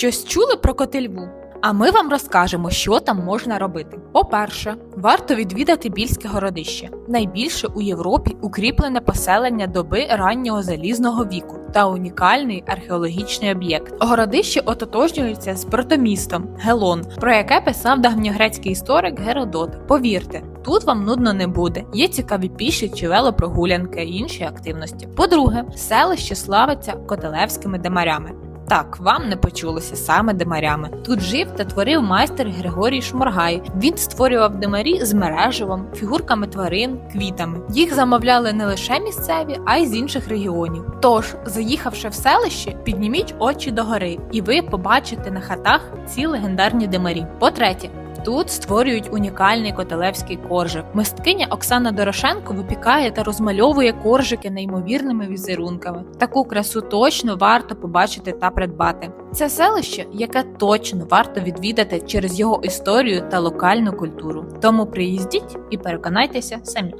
щось чули про Котельву? А ми вам розкажемо, що там можна робити. По-перше, варто відвідати Більське городище, найбільше у Європі укріплене поселення доби раннього залізного віку та унікальний археологічний об'єкт. Городище ототожнюється з протомістом Гелон, про яке писав давньогрецький історик Геродот. Повірте, тут вам нудно не буде. Є цікаві піші чи велопрогулянки і інші активності. По-друге, селище славиться котелевськими демарями. Так, вам не почулося саме димарями. Тут жив та творив майстер Григорій Шморгай. Він створював димарі з мереживом, фігурками тварин, квітами. Їх замовляли не лише місцеві, а й з інших регіонів. Тож, заїхавши в селище, підніміть очі догори, і ви побачите на хатах ці легендарні димарі. По-третє, Тут створюють унікальний котелевський коржик. Мисткиня Оксана Дорошенко випікає та розмальовує коржики неймовірними візерунками. Таку красу точно варто побачити та придбати. Це селище, яке точно варто відвідати через його історію та локальну культуру. Тому приїздіть і переконайтеся самі.